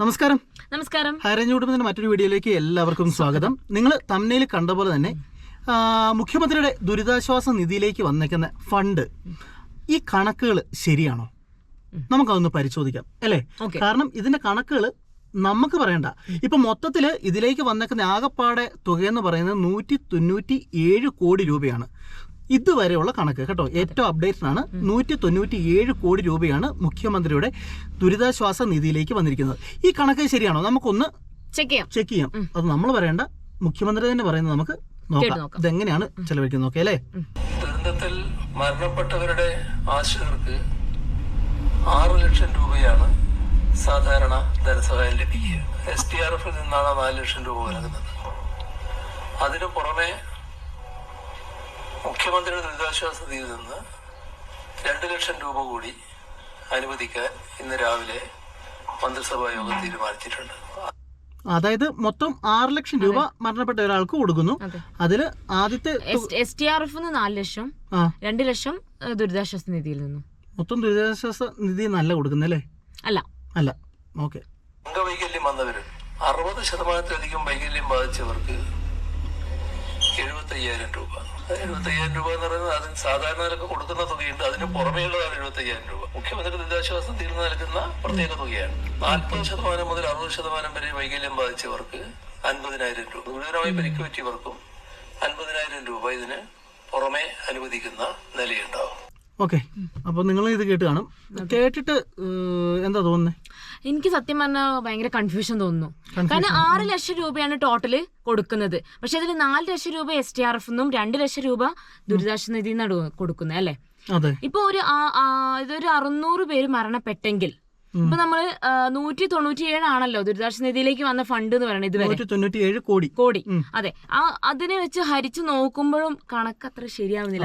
നമസ്കാരം. നമസ്കാരം. ഹൈറേഞ്ച് കുടുംബത്തിന്റെ മറ്റൊരു വീഡിയോയിലേക്ക് എല്ലാവർക്കും സ്വാഗതം. നിങ്ങൾ തമ്മിൽ കണ്ട പോലെ തന്നെ മുഖ്യമന്ത്രിയുടെ ദുരിതാശ്വാസ നിധിയിലേക്ക് വന്നേക്കുന്ന ഫണ്ട് ഈ കണക്കുകൾ ശരിയാണോ? നമുക്കതൊന്ന് പരിശോധിക്കാം അല്ലേ? കാരണം ഇതിന്റെ കണക്കുകൾ നമുക്ക് പറയണ്ട. ഇപ്പൊ മൊത്തത്തിൽ ഇതിലേക്ക് വന്നേക്കുന്ന ആകപ്പാടെ തുകയെന്ന് പറയുന്നത് നൂറ്റി തൊണ്ണൂറ്റി ഏഴ് കോടി രൂപയാണ്. ഇതുവരെയുള്ള കണക്ക് കേട്ടോ. ഏറ്റവും അപ്ഡേറ്റഡ് ആണ്. നൂറ്റി തൊണ്ണൂറ്റി ഏഴ് കോടി രൂപയാണ് മുഖ്യമന്ത്രിയുടെ ദുരിതാശ്വാസ നിധിയിലേക്ക് വന്നിരിക്കുന്നത്. ഈ കണക്ക് ശരിയാണോ? നമുക്കൊന്ന് ചെക്ക് ചെയ്യാം. ചെക്ക് ചെയ്യാം. അത് നമ്മൾ പറയേണ്ട മുഖ്യമന്ത്രി തന്നെ പറയുന്നത് നമുക്ക് നോക്കാം. നോക്കാം. ഇതെങ്ങനെയാണ് ചെലവഴിക്കുന്നത് നോക്കേ അല്ലേ? ദുരന്തത്തിൽ മരണപ്പെട്ടവരുടെ ആശ്രിതർക്ക് ആറ് ലക്ഷം രൂപയാണ് സാധാരണ ധനസഹായം ലഭിക്കുക. എസ് ടി ആർ എഫിൽ നിന്നാണ് നാല് ലക്ഷം രൂപ നൽകുന്നത്. അതിനു പുറമെ മുഖ്യമന്ത്രിയുടെ ദുരിതാശ്വാസ നിധിയിൽ നിന്ന് രണ്ട് ലക്ഷം രൂപ കൂടി അനുവദിക്കാൻ ഇന്ന് രാവിലെ മന്ത്രിസഭാ യോഗം തീരുമാനിച്ചിട്ടുണ്ട്. അതായത് മൊത്തം ആറ് ലക്ഷം രൂപ മരണപ്പെട്ട ഒരാൾക്ക് കൊടുക്കുന്നു. അതിൽ അതിൽ ആദ്യത്തെ എസ് ടി ആർ എഫ് നാല് ലക്ഷം രണ്ട് ലക്ഷം ദുരിതാശ്വാസ നിധിയിൽ നിന്നും. മൊത്തം ദുരിതാശ്വാസ നിധി നല്ല കൊടുക്കുന്നല്ലേ? അല്ല. അല്ല. ഓക്കെ. അംഗവൈകല്യം വന്നവര് അറുപത് ശതമാനത്തിലധികം വൈകല്യം ബാധിച്ചവർക്ക് എഴുപത്തി അയ്യായിരം രൂപ. എഴുപത്തി അയ്യായിരം രൂപ എന്ന് പറയുന്നത് അതിന് സാധാരണ നിലയ്ക്ക് കൊടുക്കുന്ന തുകയുണ്ട്. അതിന് പുറമേയുള്ളതാണ് എഴുപത്തി അയ്യായിരം രൂപ. മുഖ്യമന്ത്രി ദുരിതാശ്വാസ തീർന്നു നിന്ന് നൽകുന്ന പ്രത്യേക തുകയാണ്. നാൽപ്പത് ശതമാനം മുതൽ അറുപത് ശതമാനം വരെ വൈകല്യം ബാധിച്ചവർക്ക് അൻപതിനായിരം രൂപ. ഗുരുതരമായി പരിക്ക് പറ്റിയവർക്കും അൻപതിനായിരം രൂപ ഇതിന് പുറമെ അനുവദിക്കുന്ന നിലയുണ്ടാവും. ഓക്കെ. അപ്പൊ നിങ്ങൾ ഇത് കേട്ട് കാണും. കേട്ടിട്ട് എന്താ തോന്നുന്നത് എനിക്ക് സത്യം പറഞ്ഞാൽ ഭയങ്കര കൺഫ്യൂഷൻ തോന്നുന്നു. കാരണം ആറ് ലക്ഷം രൂപയാണ് ടോട്ടൽ കൊടുക്കുന്നത്. പക്ഷെ അതിൽ നാല് ലക്ഷം രൂപ എസ് ടി ആർ എഫ് നിന്നും രണ്ട് ലക്ഷം രൂപ ദുരിതാശ്വാസ നിധിയിൽ നിന്നാണ് കൊടുക്കുന്നത് അല്ലെ? ഇപ്പൊ ഒരു ഇതൊരു അറുന്നൂറ് പേര് മരണപ്പെട്ടെങ്കിൽ ഇപ്പൊ നമ്മൾ നൂറ്റി തൊണ്ണൂറ്റി ആണല്ലോ ദുരിതാശ്വാസ നിധിയിലേക്ക് വന്ന ഫണ്ട് എന്ന് പറയുന്നത് ഇതുവരെ. തൊണ്ണൂറ്റിയേഴ് തൊണ്ണൂറ്റി കോടി. കോടി അതെ. ആ അതിനെ വെച്ച് ഹരിച്ചു നോക്കുമ്പോഴും കണക്ക് അത്ര ശരിയാവുന്നില്ല.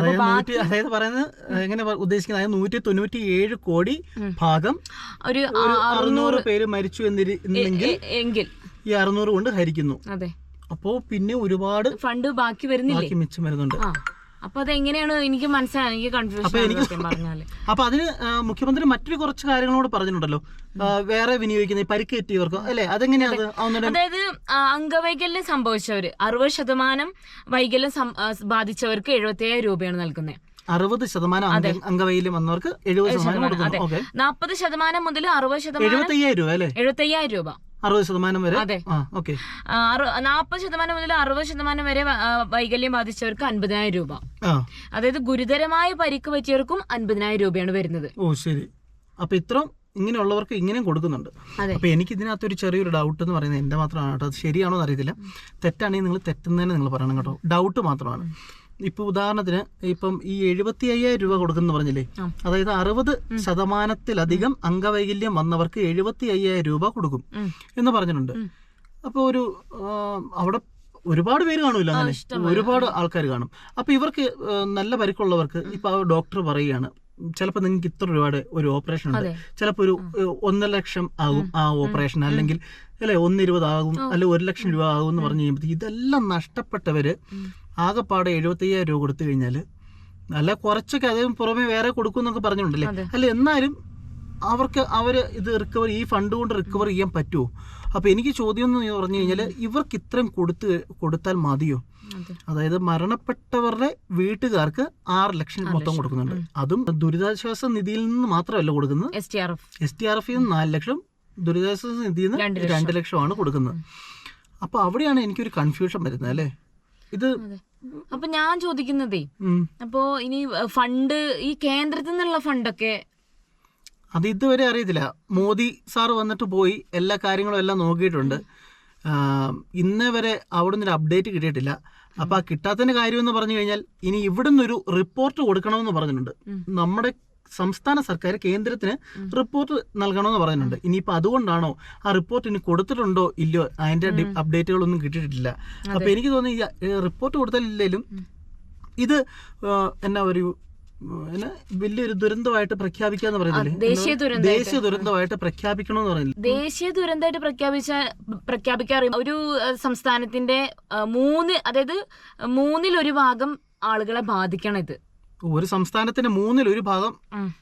അതായത് പറയുന്നത് എങ്ങനെ ഉദ്ദേശിക്കുന്നത്? നൂറ്റി തൊണ്ണൂറ്റിയേഴ് കോടി ഭാഗം ഒരു അറുന്നൂറ് പേര് മരിച്ചു എന്നിരുന്നെങ്കിൽ എങ്കിൽ. ഈ അറുന്നൂറ് കൊണ്ട് ഹരിക്കുന്നു. അതെ. അപ്പോ പിന്നെ ഒരുപാട് ഫണ്ട് ബാക്കി വരുന്നില്ല? ബാക്കി മിച്ചം വരുന്നുണ്ട്. ആ. അപ്പൊ അതെങ്ങനെയാണ് എനിക്ക് മനസ്സിലായി എനിക്ക് കൺഫ്യൂഷൻ പറഞ്ഞാൽ. അപ്പൊ അതിന് മുഖ്യമന്ത്രി മറ്റൊരു കുറച്ച് കാര്യങ്ങളോട് പറഞ്ഞിട്ടുണ്ടല്ലോ. വേറെ വിനിയോഗിക്കുന്ന പരിക്കേറ്റിയവർക്ക് അല്ലേ? അതെങ്ങനെയാണ് അതായത് അംഗവൈകല്യം സംഭവിച്ചവര് അറുപത് ശതമാനം വൈകല്യം ബാധിച്ചവർക്ക് എഴുപത്തിയേഴ് രൂപയാണ് നൽകുന്നത് അറുപത് ശതമാനം അംഗ- അംഗവൈകല്യം വന്നവർക്ക് എഴുപത് ശതമാനം നാൽപ്പത് ശതമാനം മുതൽ അറുപത് ശതമാനം എഴുപത്തി അയ്യായിരം രൂപ അല്ലേ? എഴുപത്തയ്യായിരം രൂപ. അറുപത് ശതമാനം വരെ? അതെ. ഓക്കെ. നാൽപ്പത് ശതമാനം മുതൽ അറുപത് ശതമാനം വരെ വൈകല്യം ബാധിച്ചവർക്ക് അൻപതിനായിരം രൂപ. അതായത് ഗുരുതരമായ പരിക്ക് പറ്റിയവർക്കും അൻപതിനായിരം രൂപയാണ് വരുന്നത്. ഓ ശരി. അപ്പൊ ഇത്രയും ഇങ്ങനെയുള്ളവർക്ക് ഇങ്ങനെയും കൊടുക്കുന്നുണ്ട്. അപ്പൊ എനിക്ക് ഇതിനകത്ത് ഒരു ചെറിയൊരു ഡൗട്ട് എന്ന് പറയുന്നത് എന്റെ മാത്രമാണ് കേട്ടോ. അത് ശരിയാണോ എന്ന് അറിയത്തില്ല. തെറ്റാണെങ്കിൽ നിങ്ങൾ തെറ്റുന്നതിന് നിങ്ങൾ പറയണം കേട്ടോ. ഡൗട്ട് മാത്രമാണ്. ഇപ്പൊ ഉദാഹരണത്തിന് ഇപ്പം ഈ എഴുപത്തി അയ്യായിരം രൂപ കൊടുക്കുന്നു പറഞ്ഞില്ലേ. അതായത് അറുപത് ശതമാനത്തിലധികം അംഗവൈകല്യം വന്നവർക്ക് എഴുപത്തി അയ്യായിരം രൂപ കൊടുക്കും എന്ന് പറഞ്ഞിട്ടുണ്ട്. അപ്പോൾ ഒരു അവിടെ ഒരുപാട് പേര് കാണൂല അങ്ങനെ. ഒരുപാട് ആൾക്കാർ കാണും. അപ്പൊ ഇവർക്ക് നല്ല പരിക്കുള്ളവർക്ക് ഇപ്പൊ ആ ഡോക്ടർ പറയുകയാണ് ചിലപ്പോൾ നിങ്ങൾക്ക് ഇത്ര രൂപയുടെ ഒരു ഓപ്പറേഷൻ ഉണ്ട്. ചിലപ്പോൾ ഒരു ഒന്നര ലക്ഷം ആകും ആ ഓപ്പറേഷൻ. അല്ലെങ്കിൽ അല്ലെ ഒന്നിരുപതാകും അല്ലെ ഒരു ലക്ഷം രൂപ ആകും എന്ന് പറഞ്ഞു കഴിയുമ്പോൾ ഇതെല്ലാം നഷ്ടപ്പെട്ടവര് ആകെപ്പാടെ എഴുപത്തി അയ്യായിരം രൂപ കൊടുത്തു കഴിഞ്ഞാൽ അല്ല കുറച്ചൊക്കെ അതേ പുറമെ വേറെ കൊടുക്കും എന്നൊക്കെ പറഞ്ഞിട്ടുണ്ടല്ലേ അല്ല എന്നാലും അവർക്ക് അവർ ഇത് റിക്കവർ ഈ ഫണ്ട് കൊണ്ട് റിക്കവർ ചെയ്യാൻ പറ്റുമോ അപ്പൊ എനിക്ക് ചോദ്യം എന്ന് പറഞ്ഞു കഴിഞ്ഞാൽ ഇവർക്ക് ഇത്രയും കൊടുത്ത് കൊടുത്താൽ മതിയോ? അതായത് മരണപ്പെട്ടവരുടെ വീട്ടുകാർക്ക് ആറ് ലക്ഷം മൊത്തം കൊടുക്കുന്നുണ്ട്. അതും ദുരിതാശ്വാസ നിധിയിൽ നിന്ന് മാത്രമല്ല കൊടുക്കുന്നത്. S T R F S T R എഫിൽ നിന്ന് നാല് ലക്ഷം ദുരിതാശ്വാസ നിധിയിൽ നിന്ന്. രണ്ട് ലക്ഷമാണ് കൊടുക്കുന്നത്. അപ്പൊ അവിടെയാണ് എനിക്കൊരു കൺഫ്യൂഷൻ വരുന്നത് അല്ലേ? ഇത് അപ്പൊ ഞാൻ ചോദിക്കുന്നതേ അപ്പോ ഇനി ഫണ്ട് ഈ കേന്ദ്രത്തിൽ നിന്നുള്ള ഫണ്ടൊക്കെ അത് ഇതുവരെ അറിയത്തില്ല. മോദി സാർ വന്നിട്ട് പോയി എല്ലാ കാര്യങ്ങളും എല്ലാം നോക്കിയിട്ടുണ്ട്. ഇന്നേ വരെ അവിടെ നിന്ന് അപ്ഡേറ്റ് കിട്ടിയിട്ടില്ല. അപ്പൊ ആ കിട്ടാത്തതിന്റെ കാര്യം എന്ന് പറഞ്ഞു കഴിഞ്ഞാൽ ഇനി ഇവിടെ നിന്നൊരു റിപ്പോർട്ട് കൊടുക്കണമെന്ന് പറഞ്ഞിട്ടുണ്ട്. നമ്മുടെ സംസ്ഥാന സർക്കാർ കേന്ദ്രത്തിന് റിപ്പോർട്ട് നൽകണമെന്ന് പറയുന്നുണ്ട്. ഇനിയിപ്പോ അതുകൊണ്ടാണോ ആ റിപ്പോർട്ട് ഇനി കൊടുത്തിട്ടുണ്ടോ ഇല്ലയോ? അതിന്റെ അപ്ഡേറ്റുകൾ ഒന്നും കിട്ടിയിട്ടില്ല. അപ്പൊ എനിക്ക് തോന്നുന്നു ഈ റിപ്പോർട്ട് കൊടുത്തില്ലെങ്കിലും ഇത് എന്നാ ഒരു വലിയൊരു ദുരന്തമായിട്ട് പ്രഖ്യാപിക്കാന്ന് പറയുന്നില്ലേ? ദേശീയ. ദേശീയ ദുരന്തമായിട്ട് പ്രഖ്യാപിക്കണമെന്ന് പറയുന്നില്ല? ദേശീയ ദുരന്തമായിട്ട് പ്രഖ്യാപിച്ച പ്രഖ്യാപിക്കാറ് ഒരു സംസ്ഥാനത്തിന്റെ മൂന്ന് അതായത് മൂന്നിൽ ഒരു ഭാഗം ആളുകളെ ബാധിക്കണം ഇത് ഒരു സംസ്ഥാനത്തിന്റെ മൂന്നിൽ ഒരു ഭാഗം.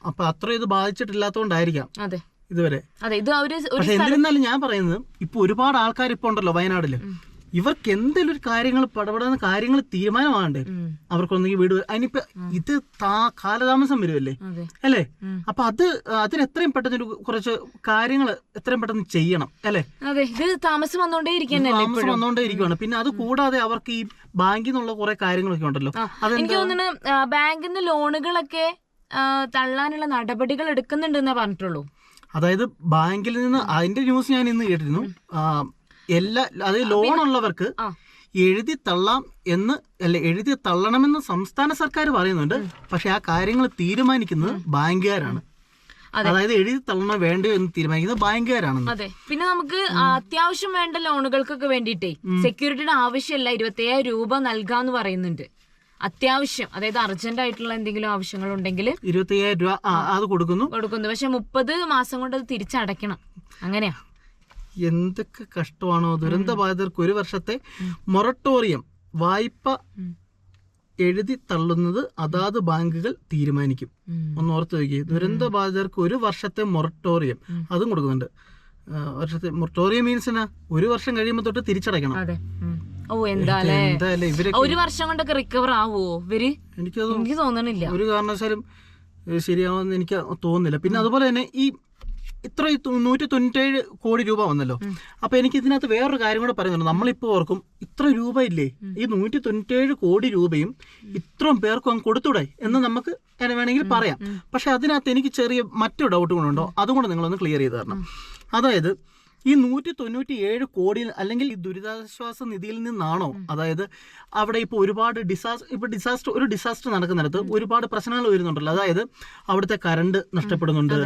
അപ്പൊ അത്ര ഇത് ബാധിച്ചിട്ടില്ലാത്തോണ്ടായിരിക്കാം അതെ. ഇതുവരെ. അതെ ഇത് എന്നിരുന്നാലും ഞാൻ പറയുന്നത് ഇപ്പൊ ഒരുപാട് ആൾക്കാർ ഇപ്പൊ ഉണ്ടല്ലോ വയനാട്ടിൽ. ഇവർക്ക് എന്തെങ്കിലും ഒരു കാര്യങ്ങൾ പടപെടുന്ന കാര്യങ്ങൾ തീരുമാനമാകണ്ട്. അവർക്കൊന്നെങ്കിൽ വീട് അതിനിപ്പോ ഇത് താ കാലതാമസം വരുമല്ലേ അല്ലേ. അപ്പൊ അത് അതിന് എത്രയും പെട്ടെന്ന് ഒരു കുറച്ച് കാര്യങ്ങൾ എത്രയും പെട്ടെന്ന് ചെയ്യണം അല്ലേ? ഇത് താമസം വന്നോണ്ടേ താമസം വന്നോണ്ടേ ഇരിക്കുവാണ്. പിന്നെ അത് കൂടാതെ അവർക്ക് ഈ ബാങ്കിൽ നിന്നുള്ള കുറെ കാര്യങ്ങളൊക്കെ ഉണ്ടല്ലോ. എനിക്ക് തോന്നുന്നു ബാങ്കിൽ നിന്ന് ലോണുകളൊക്കെ തള്ളാനുള്ള നടപടികൾ എടുക്കുന്നുണ്ടെന്നേ പറഞ്ഞിട്ടുള്ളൂ. അതായത് ബാങ്കിൽ നിന്ന് അതിന്റെ ന്യൂസ് ഞാൻ ഇന്ന് കേട്ടിരുന്നു. എല്ലാ അതായത് ലോൺ ഉള്ളവർക്ക്. എഴുതി തള്ളാം എന്ന് അല്ല എഴുതി തള്ളണമെന്ന് സംസ്ഥാന സർക്കാർ പറയുന്നുണ്ട്. പക്ഷെ ആ കാര്യങ്ങൾ തീരുമാനിക്കുന്നത് ബാങ്കുകാരാണ്. അതെ. അതായത് എഴുതി തള്ളണോ വേണ്ടോ എന്ന് തീരുമാനിക്കുന്നത് ബാങ്കുകാരാണെന്ന്. അതെ. പിന്നെ നമുക്ക് അത്യാവശ്യം വേണ്ട ലോണുകൾക്കൊക്കെ വേണ്ടിയിട്ടേ സെക്യൂരിറ്റിയുടെ ആവശ്യമില്ല. ഇരുപത്തയ്യായിരം രൂപ നൽകാന്ന് പറയുന്നുണ്ട്. അത്യാവശ്യം അതായത് അർജന്റ് ആയിട്ടുള്ള എന്തെങ്കിലും ആവശ്യങ്ങൾ ഉണ്ടെങ്കിൽ ഇരുപത്തിയ്യായിരം രൂപ അത് കൊടുക്കുന്നു. കൊടുക്കുന്നു. പക്ഷെ മുപ്പത് മാസം കൊണ്ട് അത് തിരിച്ചടയ്ക്കണം. അങ്ങനെയാ. എന്തൊക്കെ കഷ്ടമാണോ ദുരന്ത ബാധിതർക്ക് ഒരു വർഷത്തെ മൊറട്ടോറിയം വായ്പ. എഴുതി തള്ളുന്നത് അതാത് ബാങ്കുകൾ തീരുമാനിക്കും. ഒന്ന് ഓർത്ത് നോക്കി ദുരന്ത ബാധിതർക്ക് ഒരു വർഷത്തെ മൊറട്ടോറിയം. അതും കൊടുക്കുന്നുണ്ട്. വർഷത്തെ മൊറട്ടോറിയം മീൻസ് എന്നാ? ഒരു വർഷം കഴിയുമ്പോൾ തൊട്ട് തിരിച്ചടയ്ക്കണം. ഓ ഒരു വർഷം കൊണ്ടൊക്കെ റിക്കവർ ആവുമോ ഇവർ? എനിക്ക് തോന്നണില്ല. ഒരു കാരണവശാലും ശരിയാവുമെന്ന് എനിക്ക് തോന്നുന്നില്ല. പിന്നെ അതുപോലെ തന്നെ ഈ ഇത്ര നൂറ്റി തൊണ്ണൂറ്റേഴ് കോടി രൂപ വന്നല്ലോ. അപ്പൊ എനിക്ക് ഇതിനകത്ത് വേറൊരു കാര്യം കൂടെ പറയുന്നുണ്ട്. നമ്മളിപ്പോ ഓർക്കും ഇത്ര രൂപ ഇല്ലേ ഈ നൂറ്റി തൊണ്ണൂറ്റേഴ് കോടി രൂപയും ഇത്രയും പേർക്കും അങ്ങ് കൊടുത്തൂടെ എന്ന് നമുക്ക് വേണമെങ്കിൽ പറയാം. പക്ഷെ അതിനകത്ത് എനിക്ക് ചെറിയ മറ്റു ഡൗട്ട് കൊണ്ടുണ്ടോ അതും കൂടെ നിങ്ങളൊന്ന് ക്ലിയർ ചെയ്ത് തരണം. അതായത് ഈ നൂറ്റി തൊണ്ണൂറ്റി ഏഴ് കോടി അല്ലെങ്കിൽ ഈ ദുരിതാശ്വാസ നിധിയിൽ നിന്നാണോ അതായത് അവിടെ ഇപ്പോൾ ഒരുപാട് ഡിസാസ്റ്റർ ഇപ്പോൾ ഡിസാസ്റ്റർ ഒരു ഡിസാസ്റ്റർ നടക്കുന്നിടത്ത് ഒരുപാട് പ്രശ്നങ്ങൾ വരുന്നുണ്ടല്ലോ. അതായത് അവിടുത്തെ കറണ്ട് നഷ്ടപ്പെടുന്നുണ്ട്.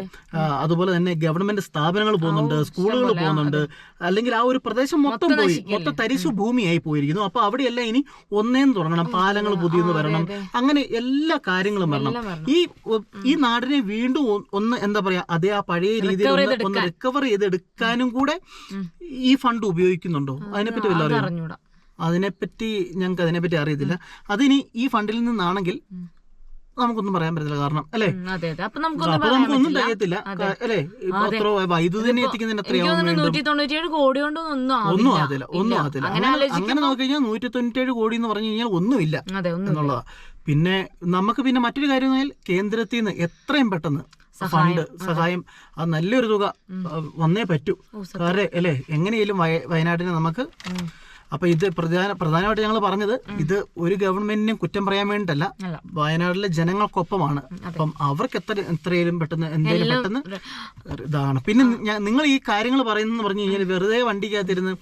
അതുപോലെ തന്നെ ഗവൺമെന്റ് സ്ഥാപനങ്ങൾ പോകുന്നുണ്ട് സ്കൂളുകൾ പോകുന്നുണ്ട്. അല്ലെങ്കിൽ ആ ഒരു പ്രദേശം മൊത്തം പോയി. മൊത്തം തരിശു ഭൂമിയായി പോയിരിക്കുന്നു. അപ്പോൾ അവിടെയെല്ലാം ഇനി ഒന്നേന്ന് തുടങ്ങണം. പാലങ്ങൾ പുതിയെന്ന് വരണം. അങ്ങനെ എല്ലാ കാര്യങ്ങളും വരണം. ഈ ഈ നാടിനെ വീണ്ടും ഒന്ന് എന്താ പറയാ അതേ ആ പഴയ രീതിയിൽ ഒന്ന് ഒന്ന് റിക്കവർ ചെയ്തെടുക്കാനും കൂടെ ഉം. ഈ ഫണ്ട് ഉപയോഗിക്കുന്നുണ്ടോ? അതിനെപ്പറ്റി വല്ല അത് അതിനെപ്പറ്റി ഞങ്ങൾക്ക് അതിനെപ്പറ്റി അറിയത്തില്ല. അതിനി ഈ ഫണ്ടിൽ നിന്നാണെങ്കിൽ നമുക്കൊന്നും പറയാൻ പറ്റത്തില്ല കാരണം അല്ലേ? അപ്പൊ നമുക്കൊന്നും തികയത്തില്ല അല്ലേ? ഇപ്പൊ വൈദ്യുതിനെ വൈദ്യുതി തന്നെ എത്തിക്കുന്നതിന് എത്രയാവും കോടി ഒന്നും ആകത്തില്ല ഒന്നും ആകത്തില്ല അങ്ങനെ നോക്കിക്കഴിഞ്ഞാൽ നൂറ്റി തൊണ്ണൂറ്റേഴ് കോടി എന്ന് പറഞ്ഞു കഴിഞ്ഞാൽ ഒന്നുമില്ല എന്നുള്ളതാ. പിന്നെ നമുക്ക് പിന്നെ മറ്റൊരു കാര്യം കേന്ദ്രത്തിൽ നിന്ന് എത്രയും പെട്ടെന്ന് ഫണ്ട് സഹായം അത് നല്ലൊരു തുക വന്നേ പറ്റൂ. വേറെ കാരണം അല്ലേ എങ്ങനെയാലും വയനാട്ടിനെ നമുക്ക്. അപ്പൊ ഇത് പ്രധാന പ്രധാനമായിട്ട് ഞങ്ങൾ പറഞ്ഞത് ഇത് ഒരു ഗവൺമെന്റിനും കുറ്റം പറയാൻ വേണ്ടിട്ടല്ല വയനാട്ടിലെ ജനങ്ങൾക്കൊപ്പമാണ്. അപ്പം അവർക്ക് എത്ര എത്രയും പെട്ടെന്ന് എന്തെങ്കിലും പെട്ടെന്ന് ഇതാണ്. പിന്നെ നിങ്ങൾ ഈ കാര്യങ്ങൾ പറയുന്നെന്ന് പറഞ്ഞു കഴിഞ്ഞാൽ വെറുതെ വണ്ടിക്കകത്തിരുന്ന്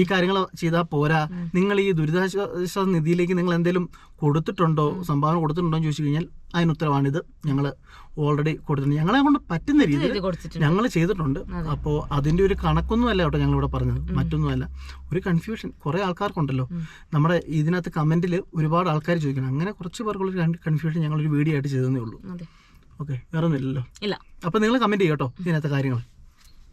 ഈ കാര്യങ്ങൾ ചെയ്താൽ പോരാ. നിങ്ങൾ ഈ ദുരിതാശ്വാസ നിധിയിലേക്ക് നിങ്ങൾ എന്തെങ്കിലും കൊടുത്തിട്ടുണ്ടോ? സംഭാവന കൊടുത്തിട്ടുണ്ടോ എന്ന് ചോദിച്ചു കഴിഞ്ഞാൽ അതിന് ഉത്തരവാണിത്. ഞങ്ങൾ ഓൾറെഡി കൊടുത്തിട്ടുണ്ട്. ഞങ്ങളെ കൊണ്ട് പറ്റുന്ന രീതിയിൽ ഞങ്ങൾ ചെയ്തിട്ടുണ്ട്. അപ്പോൾ അതിന്റെ ഒരു കണക്കൊന്നുമല്ല കേട്ടോ ഞങ്ങൾ ഇവിടെ പറഞ്ഞത് മറ്റൊന്നുമല്ല. ഒരു കൺഫ്യൂഷൻ കുറേ ആൾക്കാർക്കുണ്ടല്ലോ. നമ്മുടെ ഇതിനകത്ത് കമന്റിൽ ഒരുപാട് ആൾക്കാർ ചോദിക്കണം. അങ്ങനെ കുറച്ച് പേർക്കുള്ള കൺഫ്യൂഷൻ ഞങ്ങൾ ഒരു വീഡിയോ ആയിട്ട് ചെയ്തതേ ഉള്ളൂ. ഓക്കെ വേറെ ഒന്നുമില്ലല്ലോ ഇല്ല. അപ്പോൾ നിങ്ങൾ കമന്റ് ചെയ്യട്ടോ ഇതിനകത്തെ കാര്യങ്ങൾ